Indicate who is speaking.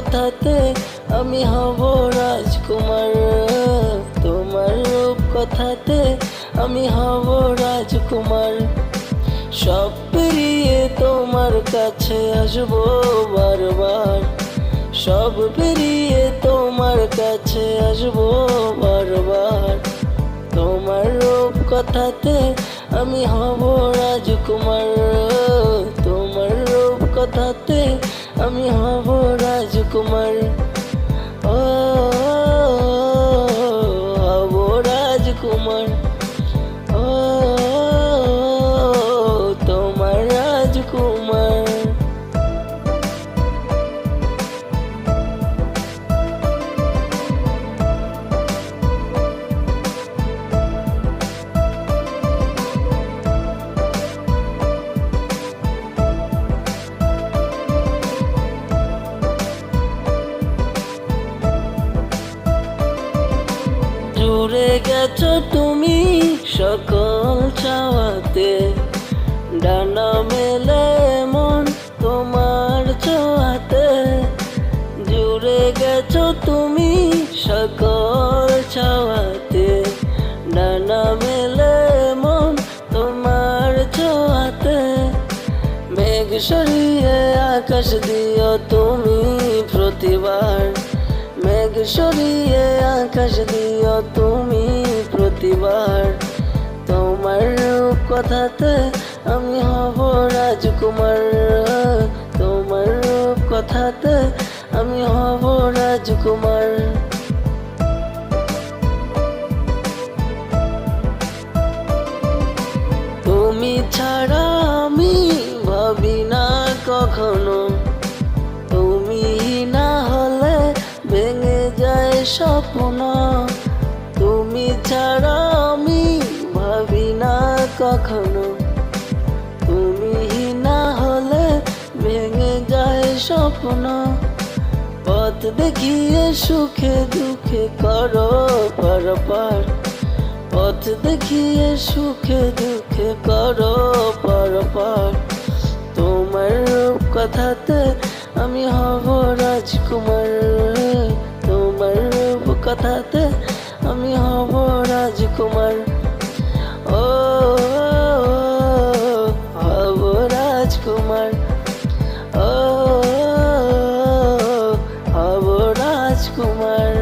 Speaker 1: কথাতে আমি হব রাজকুমার। তোমার রূপ কথাতে আমি হব রাজকুমার। সব পেরিয়ে তোমার কাছে আসব বারবার। সব পেরিয়ে তোমার কাছে আসব বারবার। তোমার রূপ কথাতে আমি হব রাজকুমার। তোমার রূপ কথাতে আমি হব রাজকুমার। ও জুড়ে গেছো তুমি সকল চাওয়াতে। ডানা মেলে মন তোমার ছোঁয়াতে জুড়ে গেছো তুমি সকল চাওয়াতে। ডানা মেলে মন তোমার ছোঁয়াতে মেঘ সরিয়ে আকাশ দিও তুমি প্রতিবার। মেঘ সরিয়ে আকাশ দিও তুমি প্রতিবার। তোমার কথাতে আমি হব রাজকুমার। তোমার কথাতে আমি হব রাজকুমার। স্বপ্ন তুমি ছাড়া আমি ভাবি না কখনো। তুমি না হলে ভেঙে যায় স্বপ্ন। পথ দেখিয়ে সুখে দুঃখে করো পার পার পথ দেখিয়ে সুখে দুঃখে করো পার পার তোমার কথাতে আমি হব রাজকুমার। কথাতে আমি হব রাজকুমার। ও হব রাজকুমার। ও হব রাজকুমার।